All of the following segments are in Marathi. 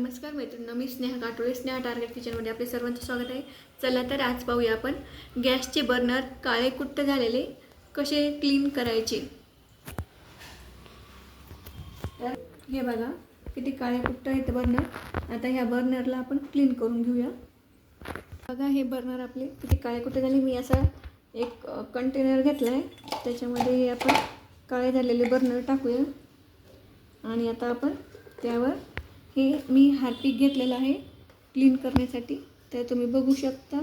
नमस्कार मैत्रिणी मी स्नेहा काटोळे स्नेहा टार्गेट किचनमध्ये आपले सर्वांचं स्वागत आहे. चला तर आज पाहूया आपण गॅसचे बर्नर काळे कुट्ट झालेले कसे क्लीन करायचे. तर हे बघा किती काळे कुट्ट आहेत बर्नर. आता ह्या बर्नरला आपण क्लीन करून घेऊया. बघा हे बर्नर आपले किती काळे कुट्टे झाले. मी असा एक कंटेनर घेतला आहे त्याच्यामध्ये हे आपण काळे झालेले बर्नर टाकूया. आणि आता आपण त्यावर हे मी हार्पिक घेतलेलं आहे क्लीन करण्यासाठी. तर तुम्ही बघू शकता.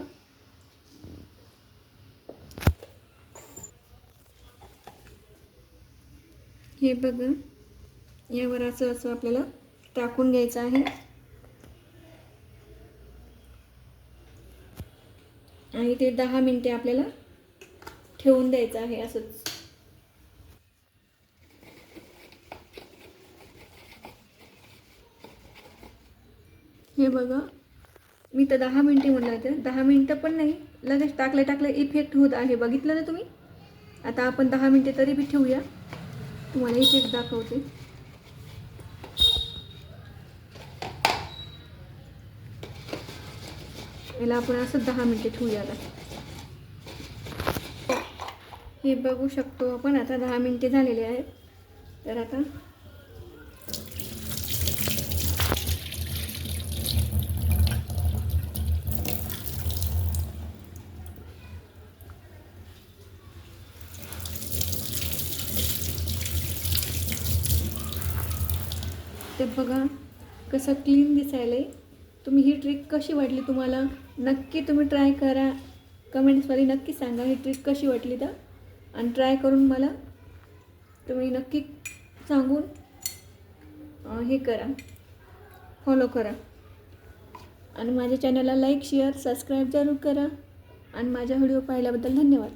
हे बघा यावर असं असं आपल्याला टाकून घ्यायचं आहे. आणि ते दहा मिनटे आपल्याला ठेवून द्यायचं आहे असंच. हे बघा. मी तर दहा मिनटे म्हणलं तर दहा मिनटं पण नाही. लगेच टाकले टाकले इफेक्ट होत आहे. बघितलं ना तुम्ही? आता आपण दहा मिनटे तरी बी ठेवूया. तुम्हाला इफेक्ट दाखवते. याला आपण असं दहा मिनटे ठेवूया आता. हे बघू शकतो आपण. आता दहा मिनटे झालेले आहेत. तर आता ते बघा कसं क्लीन दिसायला आहे तुम्ही ही ट्रिक कशी वाटली तुम्हाला? नक्की तुम्ही ट्राय करा. कमेंट्समध्ये नक्की सांगा ही ट्रिक कशी वाटली तर. आणि ट्राय करून मला तुम्ही नक्की सांगून हे करा. फॉलो करा. आणि माझ्या चॅनलला लाईक शेअर सबस्क्राईब जरूर करा. आणि माझ्या व्हिडिओ पाहिल्याबद्दल धन्यवाद.